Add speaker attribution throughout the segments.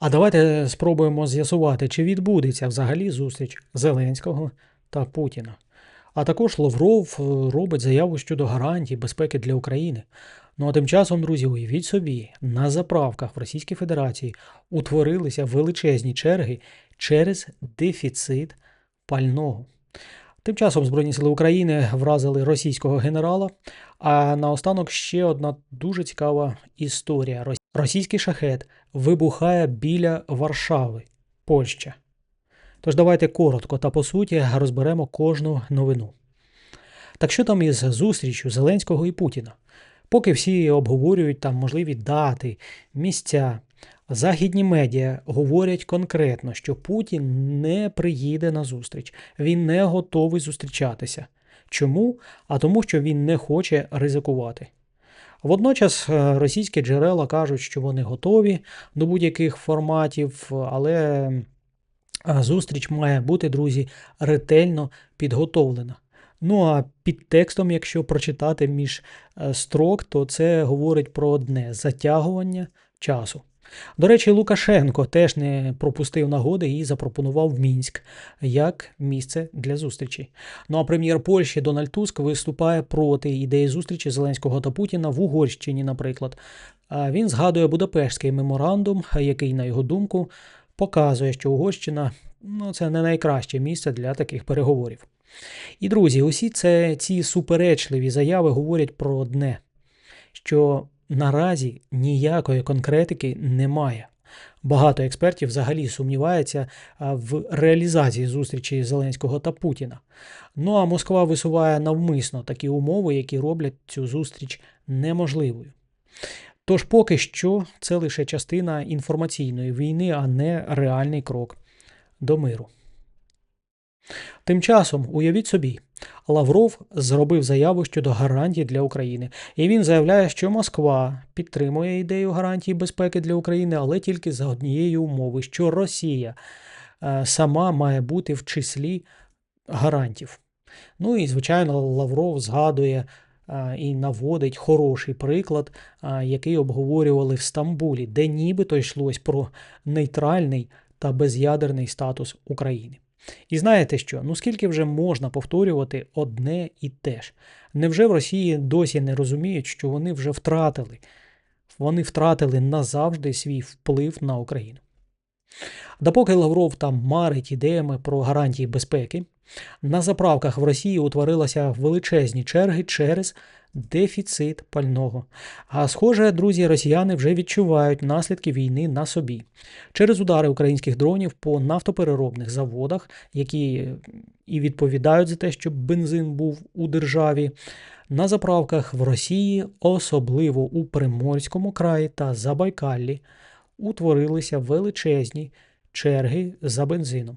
Speaker 1: А давайте спробуємо з'ясувати, чи відбудеться взагалі зустріч Зеленського та Путіна. А також Лавров е, робить заяву щодо гарантій безпеки для України. Ну а тим часом, друзі, уявіть собі, на заправках в Російській Федерації утворилися величезні черги через дефіцит пального. Тим часом Збройні сили України вразили російського генерала. А наостанок ще одна дуже цікава історія. Російський шахет вибухає біля Варшави, Польща. Тож давайте коротко та по суті розберемо кожну новину. Так що там із зустрічю Зеленського і Путіна? Поки всі обговорюють там можливі дати, місця, західні медіа говорять конкретно, що Путін не приїде на зустріч, він не готовий зустрічатися. Чому? А тому, що він не хоче ризикувати. Водночас е, російські джерела кажуть, що вони готові до будь-яких форматів, але е, зустріч має бути, друзі, ретельно підготовлена. Ну а під текстом, якщо прочитати між е, строк, то це говорить про одне затягування часу. До речі, Лукашенко теж не пропустив нагоди і запропонував Мінськ як місце для зустрічі. Ну а прем'єр Польщі Дональд Туск виступає проти ідеї зустрічі Зеленського та Путіна в Угорщині, наприклад. Він згадує Будапештський меморандум, який, на його думку, показує, що Угорщина ну, це не найкраще місце для таких переговорів. І друзі, усі це, ці суперечливі заяви говорять про одне, що наразі ніякої конкретики немає. Багато експертів взагалі сумніваються в реалізації зустрічі Зеленського та Путіна. Ну а Москва висуває навмисно такі умови, які роблять цю зустріч неможливою. Тож поки що це лише частина інформаційної війни, а не реальний крок до миру. Тим часом, уявіть собі, Лавров зробив заяву щодо гарантій для України, і він заявляє, що Москва підтримує ідею гарантій безпеки для України, але тільки за однієї умови, що Росія е, сама має бути в числі гарантів. Ну і, звичайно, Лавров згадує е, і наводить хороший приклад, е, який обговорювали в Стамбулі, де нібито йшлось про нейтральний та без'ядерний статус України. І знаєте що? Ну скільки вже можна повторювати одне і те ж? Невже в Росії досі не розуміють, що вони вже втратили? Вони втратили назавжди свій вплив на Україну. Допоки Лавров там марить ідеями про гарантії безпеки, на заправках в Росії утворилися величезні черги через дефіцит пального. А схоже, друзі, росіяни вже відчувають наслідки війни на собі через удари українських дронів по нафтопереробних заводах, які і відповідають за те, щоб бензин був у державі. На заправках в Росії, особливо у Приморському краї та Забайкаллі, утворилися величезні черги за бензином.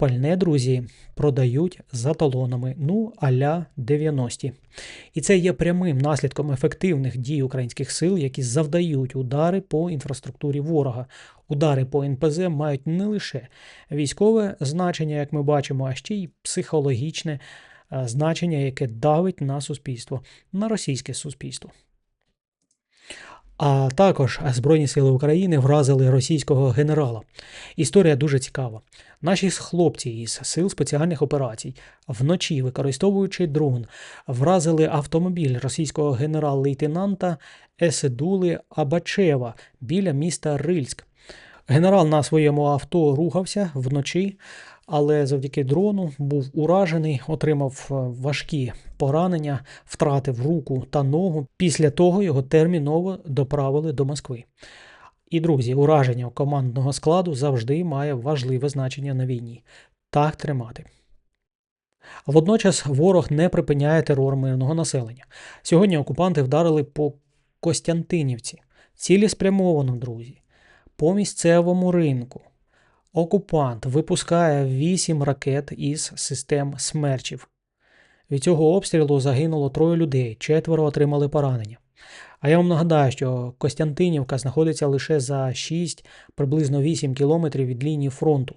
Speaker 1: Пальне, друзі, продають за талонами, ну аля 90-ті. І це є прямим наслідком ефективних дій українських сил, які завдають удари по інфраструктурі ворога. Удари по НПЗ мають не лише військове значення, як ми бачимо, а ще й психологічне е, значення, яке давить на суспільство, на російське суспільство. А також Збройні сили України вразили російського генерала. Історія дуже цікава. Наші хлопці із сил спеціальних операцій вночі, використовуючи дрон, вразили автомобіль російського генерал-лейтенанта Еседули Абачева біля міста Рильськ. Генерал на своєму авто рухався вночі, але завдяки дрону був уражений, отримав е, важкі поранення, втратив руку та ногу. Після того його терміново доправили до Москви. І, друзі, ураження командного складу завжди має важливе значення на війні. Так тримати. Водночас ворог не припиняє терор мирного населення. Сьогодні окупанти вдарили по Костянтинівці, цілеспрямовано, друзі, по місцевому ринку. Окупант випускає 8 ракет із систем смерчів. Від цього обстрілу загинуло троє людей, четверо отримали поранення. А я вам нагадаю, що Костянтинівка знаходиться лише за 6, приблизно 8 кілометрів від лінії фронту.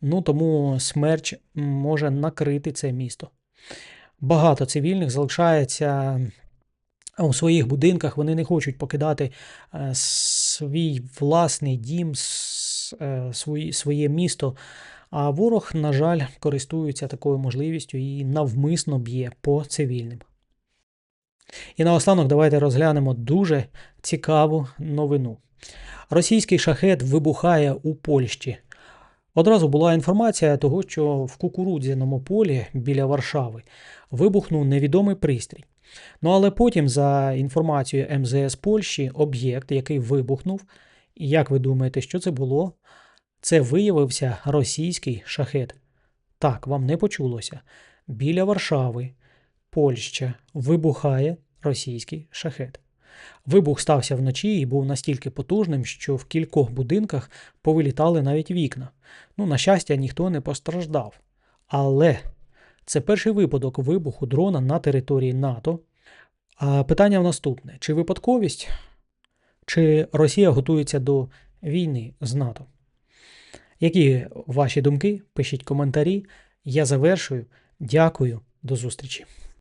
Speaker 1: Ну тому смерч може накрити це місто. Багато цивільних залишається у своїх будинках, вони не хочуть покидати е, свій власний дім, своє місто. А ворог, на жаль, користується такою можливістю і навмисно б'є по цивільним. І наостанок давайте розглянемо дуже цікаву новину. Російський шахет вибухає у Польщі. Одразу була інформація того, що в кукурудзяному полі біля Варшави вибухнув невідомий пристрій. Ну але потім, за інформацією МЗС Польщі, об'єкт, який вибухнув, і як ви думаєте, що це було? Це виявився російський шахет. Так, вам не почулося. Біля Варшави, Польща, вибухає російський шахет. Вибух стався вночі і був настільки потужним, що в кількох будинках повилітали навіть вікна. Ну, на щастя, ніхто не постраждав. Але це перший випадок вибуху дрона на території НАТО. А питання в наступне: чи випадковість, чи Росія готується до війни з НАТО? Які ваші думки? Пишіть коментарі. Я завершую. Дякую, до зустрічі.